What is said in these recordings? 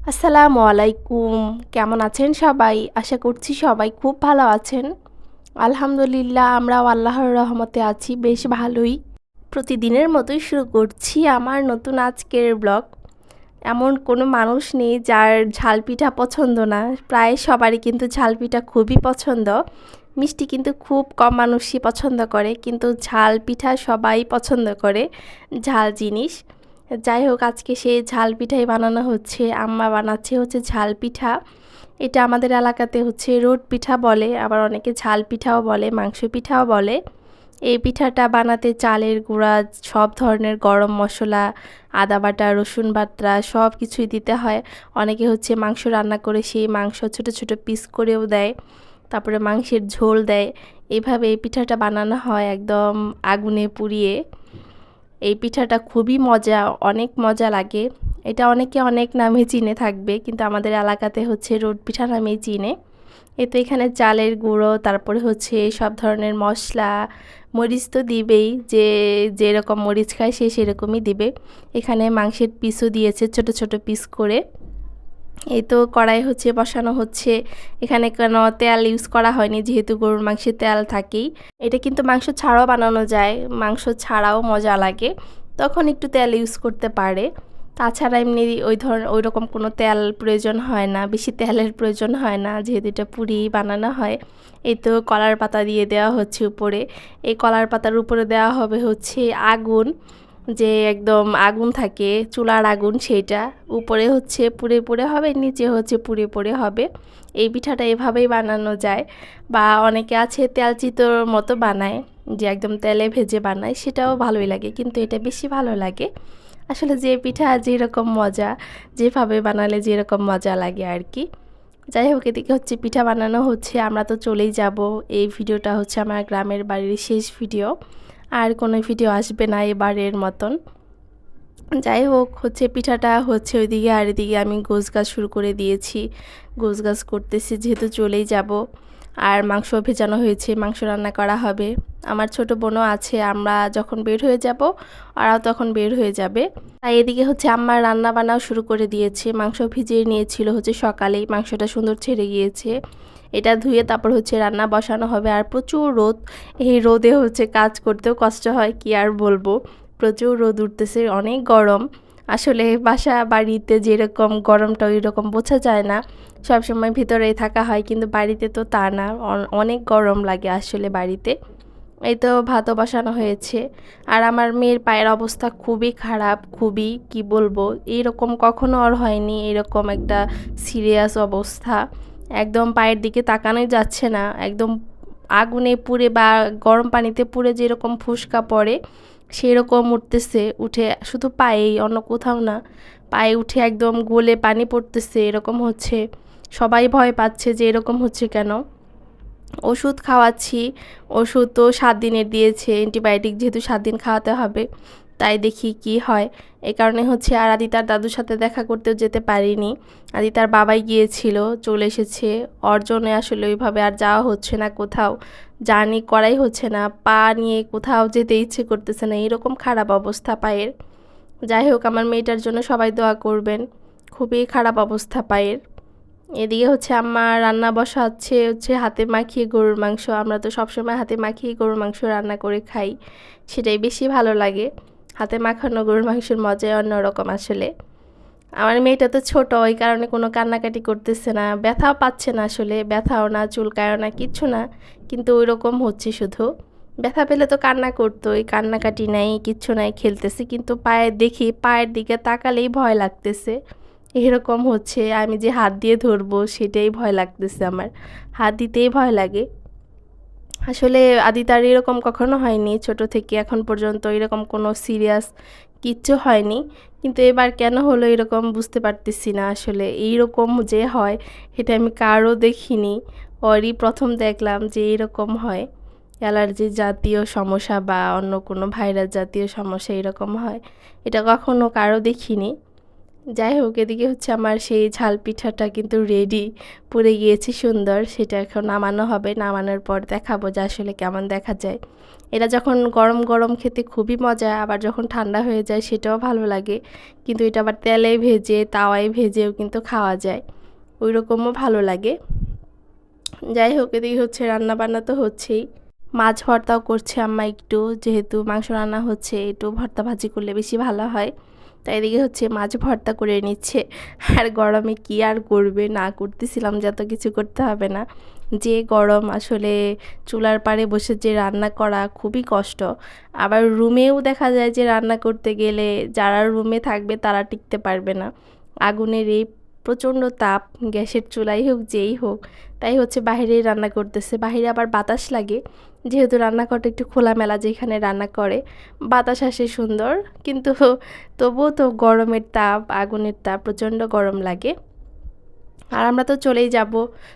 আসসালামু আলাইকুম। কেমন আছেন সবাই? আশা করছি সবাই খুব ভালো আছেন। আলহামদুলিল্লাহ, আমরাও আল্লাহর রহমতে আছি, বেশ ভালোই। প্রতিদিনের মতোই শুরু করছি আমার নতুন আজকের ব্লগ। এমন কোনো মানুষ নেই যার ঝাল পিঠা পছন্দ না। প্রায় সবারই কিন্তু ঝাল পিঠা খুবই পছন্দ। মিষ্টি কিন্তু খুব কম মানুষই পছন্দ করে, কিন্তু ঝাল পিঠা সবাই পছন্দ করে। ঝাল জিনিস। যাই হোক, আজকে সেই ঝাল পিঠাই বানানো হচ্ছে। আম্মা বানাচ্ছে হচ্ছে ঝাল পিঠা। এটা আমাদের এলাকাতে হচ্ছে রোড পিঠা বলে, আবার অনেকে ঝাল পিঠাও বলে, মাংস পিঠাও বলে। এই পিঠাটা বানাতে চালের গুঁড়া, সব ধরনের গরম মশলা, আদা বাটা, রসুন বাটা, সব কিছুই দিতে হয়। অনেকে হচ্ছে মাংস রান্না করে সেই মাংস ছোট ছোট পিস করেও দেয়, তারপরে মাংসের ঝোল দেয়। এভাবে এই পিঠাটা বানানো হয় একদম আগুনে পুড়িয়ে। এই পিঠাটা খুবই মজা, অনেক মজা লাগে। এটা অনেকে অনেক নামে চিনে থাকবে, কিন্তু আমাদের এলাকাতে হচ্ছে রোড পিঠা নামেই চিনে। এ তো এখানে চালের গুঁড়ো, তারপরে হচ্ছে সব ধরনের মশলা, মরিচ তো দিবেই, যে যেরকম মরিচ খায় সে সেরকমই দিবে। এখানে মাংসের পিসও দিয়েছে ছোট ছোট পিস করে। এই তো কড়াই হচ্ছে, বসানো হচ্ছে। এখানে কেন তেল ইউজ করা হয়নি, যেহেতু গরুর মাংসের তেল থাকেই। এটা কিন্তু মাংস ছাড়াও বানানো যায়, মাংস ছাড়াও মজা লাগে। তখন একটু তেল ইউজ করতে পারে। তাছাড়া এমনি ওই ধরনের ওই রকম কোনো তেল প্রয়োজন হয় না, বেশি তেলের প্রয়োজন হয় না, যেহেতু এটা পুরি বানানো হয়। এই তো কলার পাতা দিয়ে দেওয়া হচ্ছে উপরে। এই কলার পাতার উপরে দেওয়া হবে হচ্ছে আগুন। যে একদম আগুন থাকে, চুলার আগুন সেইটা। উপরে হচ্ছে পুড়ে পুড়ে হবে, নিচে হচ্ছে পুড়ে পুড়ে হবে। এই পিঠাটা এভাবেই বানানো যায় বা অনেকে আছে তেল চিতর মতো বানায়, যে একদম তেলে ভেজে বানায়, সেটাও ভালোই লাগে, কিন্তু এটা বেশি ভালো লাগে। আসলে যে পিঠা যেরকম মজা, যেভাবে বানালে যেরকম মজা লাগে আর কি যাই হোক, এদিকে হচ্ছে পিঠা বানানো হচ্ছে, আমরা তো চলেই যাব। এই ভিডিওটা হচ্ছে আমার গ্রামের বাড়ির শেষ ভিডিও। আর কোনো ভিডিও আসবে না এবারের মতন। যাই হোক, হচ্ছে পিঠাটা হচ্ছে ওইদিকে আর এদিকে আমি গোছ গাছ শুরু করে দিয়েছি। গোছ গাছ করতেছি, যেহেতু চলেই যাব। আর মাংস ভেজানো হয়েছে, মাংস রান্না করা হবে। আমার ছোট বোনও আছে, আমরা যখন বের হয়ে যাব, ওরাও তখন বের হয়ে যাবে। তাই এদিকে হচ্ছে আম্মা রান্না বান্নাও শুরু করে দিয়েছে। মাংস ভিজিয়ে নিয়েছিল হচ্ছে সকালেই মাংসটা সুন্দর ছেড়ে গিয়েছে। এটা ধুয়ে তারপর হচ্ছে রান্না বসানো হবে। আর প্রচুর রোদ, এই রোদে হচ্ছে কাজ করতেও কষ্ট হয়, কি আর বলব? প্রচুর রোদ উঠতেছে, অনেক গরম। আসলে বাসা বাড়িতে যেরকম গরমটা ওই রকম বোঝা যায় না। সবসময় ভিতরেই থাকা হয়, কিন্তু বাড়িতে তো তা না। অনেক গরম লাগে আসলে বাড়িতে। এই তো ভাতও বসানো হয়েছে। আর আমার মেয়ের পায়ের অবস্থা খুবই খারাপ, খুবই কি বলব? এরকম কখনো আর হয়নি, এরকম একটা সিরিয়াস অবস্থা। একদম পায়ের দিকে তাকানোই যাচ্ছে না। একদম আগুনে পুড়ে বা গরম পানিতে পুড়ে যেরকম ফুসকা পড়ে সেরকম উঠতেছে, উঠে শুধু পায়েই, অন্য কোথাও না। পায়ে উঠে একদম গোলে পানি পড়তেছে, এরকম হচ্ছে। সবাই ভয় পাচ্ছে যে এরকম হচ্ছে কেন? ওষুধ খাওয়াচ্ছি, ওষুধ তো সাত দিনের দিয়েছে, অ্যান্টিবায়োটিক যেহেতু সাত দিন খাওয়াতে হবে। তাই দেখি কি হয়। এ কারণে হচ্ছে আর আদিতার দাদুর সাথে দেখা করতেও যেতে পারিনি। আদিতার বাবাই গিয়েছিল, চলে এসেছে। অর্জনে আসলে ওইভাবে আর যাওয়া হচ্ছে না কোথাও। জার্নি করাই হচ্ছে না। পা নিয়ে কোথাও যেতে ইচ্ছে করতেছে না। এরকম খারাপ অবস্থা পায়ের। যাই হোক, আমার মেয়েটার জন্য সবাই দোয়া করবেন। খুবই খারাপ অবস্থা পায়ের। এদিকে হচ্ছে আমার রান্না বসাচ্ছে, হচ্ছে হাতে মাখিয়ে গরুর মাংস। আমরা তো সবসময় হাতে মাখিয়ে গরুর মাংস রান্না করে খাই। সেটাই বেশি ভালো লাগে। হাতে মাখানো গরুর মাংসের মজাই অন্যরকম আসলে। আমার মেয়েটা তো ছোট, ওই কারণে কোনো কান্নাকাটি করতেছে না, ব্যথাও পাচ্ছে না আসলে, ব্যথাও না, চুলকায়ও না, কিচ্ছু না, কিন্তু ওই রকম হচ্ছে শুধু। ব্যথা পেলে তো কান্না করতো ওই কান্নাকাটি নাই, কিচ্ছু নাই, খেলতেছে, কিন্তু পায়ে দেখি, পায়ের দিকে তাকালেই ভয় লাগতেছে। এরকম হচ্ছে, আমি যে হাত দিয়ে ধরবো, সেটাই ভয় লাগতেছে আমার। হাত দিতেই ভয় লাগে। আসলে আদিতার এরকম কখনো হয়নি ছোট থেকে, এখন পর্যন্ত এরকম কোনো সিরিয়াস কিচ্ছু হয়নি। কিন্তু এবার কেন হলো এরকম বুঝতে পারতেছি না আসলে। এইরকম যে হয়, এটা আমি কারও দেখিনি। ওরই প্রথম দেখলাম যে এরকম হয়। অ্যালার্জি জাতীয় সমস্যা বা অন্য কোনো ভাইরাস জাতীয় সমস্যা এরকম হয়। এটা কখনো কারও দেখিনি। যাই হোক, এদিকে হচ্ছে আমার সেই ঝাল পিঠাটা কিন্তু রেডি পড়ে গিয়েছে সুন্দর, সেটা এখন নামানো হবে। নামানোর পর দেখাবো যে আসলে কেমন দেখা যায়। এটা যখন গরম গরম খেতে খুবই মজা, আবার যখন ঠান্ডা হয়ে যায় সেটাও ভালো লাগে। কিন্তু এটা আবার তেলে ভেজে, তাওয়ায় ভেজেও কিন্তু খাওয়া যায়। ওই রকমও ভালো লাগে। যাই হোক, এদিকে হচ্ছে রান্না বান্না তো হচ্ছেই। মাছ ভর্তাও করছে আম্মা একটু, যেহেতু মাংস রান্না হচ্ছে, একটু ভর্তা ভাজি করলে বেশি ভালো হয়। তাই এদিকে হচ্ছে মাছ ভর্তা করে নিচ্ছে। আর গরমে কি আর করবে? না করতেছিলাম যত কিছু করতে হবে না। যে গরম আসলে চুলার পাড়ে বসে যে রান্না করা খুবই কষ্ট। আবার রুমেও দেখা যায় যে রান্না করতে গেলে যারা রুমে থাকবে তারা টিকতে পারবে না। আগুনের এই প্রচণ্ড তাপ, গ্যাসের চুলাই হোক, যেই হোক, তাই হচ্ছে বাইরেই রান্না করতেছে। বাইরে আবার বাতাস লাগে। যেহেতু রান্নাঘরটা একটু খোলামেলা যেখানে রান্না করে, বাতাস আসে সুন্দর। কিন্তু তবুও তো গরমের তাপ, আগুনের তাপ, প্রচণ্ড গরম লাগে। আর আমরা তো চলেই যাব।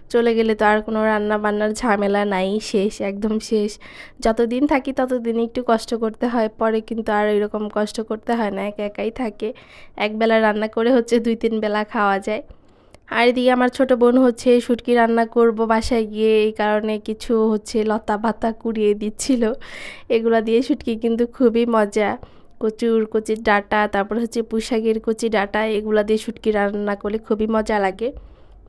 চলে গেলে তো আর কোনো রান্না বান্নার ঝামেলা নাই, শেষ, একদম শেষ। যতদিন থাকি ততদিন একটু কষ্ট করতে হয়। পরে কিন্তু আর এরকম কষ্ট করতে হয় না, একা একাই থাকে। একবেলা রান্না করে হচ্ছে দুই তিন বেলা খাওয়া যায়। আর এদিকে আমার ছোট বোন হচ্ছে শুটকি রান্না করব বাসায় গিয়ে, এই কারণে কিছু হচ্ছে লতা পাতা কুড়িয়ে দিচ্ছিল। এগুলো দিয়ে শুটকি কিন্তু খুবই মজা। কচুর কচির ডাটা, তারপর হচ্ছে পুঁশাকের কচি ডাটা, এগুলো দিয়ে শুটকি রান্না করলে খুবই মজা লাগে।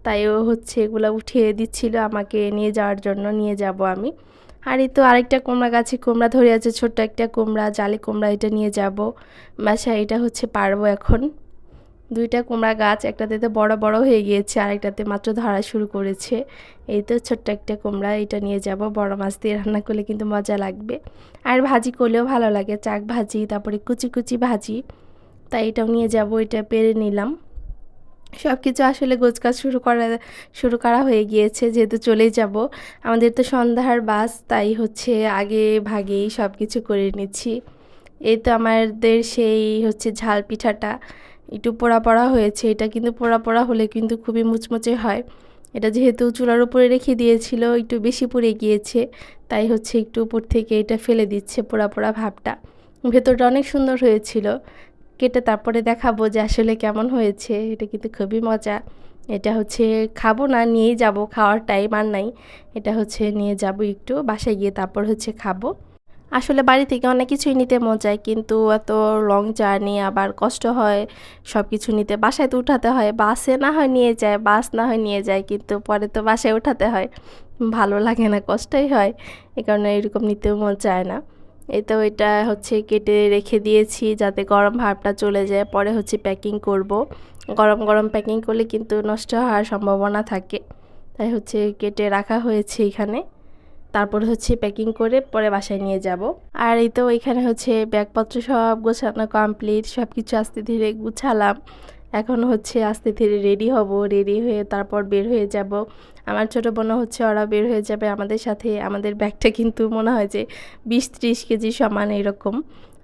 তাই ও হচ্ছে এগুলো উঠিয়ে দিচ্ছিল, আমাকে নিয়ে যাওয়ার জন্য নিয়ে যাব আমি। আর এই তো আরেকটা কুমড়া গাছে কুমড়া ধরে আছে, ছোট্ট একটা কুমড়া, জালি কুমড়া এটা নিয়ে যাব। বাসায় এটা হচ্ছে পারব এখন। দুইটা কুমড়া গাছ, একটাতে তো বড় বড় হয়ে গিয়েছে, আরেকটাতে মাত্র ধরা শুরু করেছে। এই তো ছোট্ট একটা কুমড়া, এটা নিয়ে যাব। বড় মাছ দিয়ে রান্না করলে কিন্তু মজা লাগবে। আর ভাজি করলেও ভালো লাগে, চাক ভাজি, তারপরে কুচি কুচি ভাজি। তাই এটাও নিয়ে যাব, এটা পেরে নিলাম। সব কিছু আসলে গোছকাজ শুরু করা শুরু করা হয়ে গিয়েছে, যেহেতু চলেই যাব। আমাদের তো সন্ধ্যার বাস, তাই হচ্ছে আগে ভাগেই সব কিছু করে নিচ্ছি। এই তো আমাদের সেই হচ্ছে ঝাল পিঠাটা। একটু পোড়া পোড়া হয়েছে, এটা কিন্তু পোড়া পোড়া হলে কিন্তু খুবই মুচমুচে হয়। এটা যেহেতু চুলার উপরে রেখে দিয়েছিল, একটু বেশি পুড়ে গিয়েছে, তাই হচ্ছে একটু উপর থেকে এটা ফেলে দিচ্ছে পোড়া পোড়া ভাবটা। ভেতরটা অনেক সুন্দর হয়েছিল। কেটে তারপরে দেখাবো যে আসলে কেমন হয়েছে, এটা কিন্তু খুবই মজা। এটা হচ্ছে খাব না, নিয়েই যাব, খাওয়ার টাইম আর নাই। এটা হচ্ছে নিয়ে যাব একটু, বাসায় গিয়ে তারপর হচ্ছে খাব। আসলে বাড়ি থেকে অনেক কিছুই নিতে মন চায়, কিন্তু এত লং জার্নি আবার কষ্ট হয় সব কিছু নিতে। বাসায় তো উঠাতে হয়, বাসে না হয় নিয়ে যায়, বাস না হয় নিয়ে যায়, কিন্তু পরে তো বাসায় উঠাতে হয়। ভালো লাগে না, কষ্টই হয়, এ কারণে এরকম নিতেও মন চায় না। এই তো এটা হচ্ছে কেটে রেখে দিয়েছি, যাতে গরম ভাবটা চলে যায়, পরে হচ্ছে প্যাকিং করব। গরম গরম প্যাকিং করলে কিন্তু নষ্ট হওয়ার সম্ভাবনা থাকে, তাই হচ্ছে কেটে রাখা হয়েছে এখানে। তারপর হচ্ছে প্যাকিং করে পরে বাসায় নিয়ে যাব। আর এই তো এখানে হচ্ছে ব্যাগপত্র সব গোছানো কমপ্লিট সব কিছু আস্তে ধীরে গুছালাম। এখন হচ্ছে আস্তে ধীরে রেডি হব রেডি হয়ে তারপর বের হয়ে যাব। আমার ছোটো বোন হচ্ছে, ওরা বের হয়ে যাবে আমাদের সাথে। আমাদের ব্যাগটা কিন্তু মনে হয় যে বিশ ত্রিশ কেজি সমান এরকম।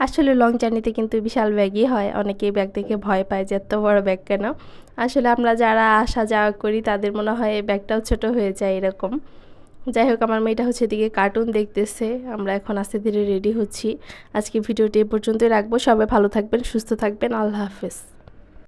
আসলে লং জার্নিতে কিন্তু বিশাল ব্যাগই হয়। অনেকেই ব্যাগ দেখে ভয় পায় যে এত বড় ব্যাগ কেন? আসলে আমরা যারা আসা যাওয়া করি, তাদের মনে হয় ব্যাগটাও ছোট হয়ে যায় এরকম। যাই হোক, আমার মেয়েটা হচ্ছে এদিকে কার্টুন দেখতেছে। আমরা এখন আস্তে ধীরে রেডি হচ্ছি। আজকে ভিডিওটি এ পর্যন্তই রাখব। সবাই ভালো থাকবেন, সুস্থ থাকবেন। আল্লাহ হাফেজ।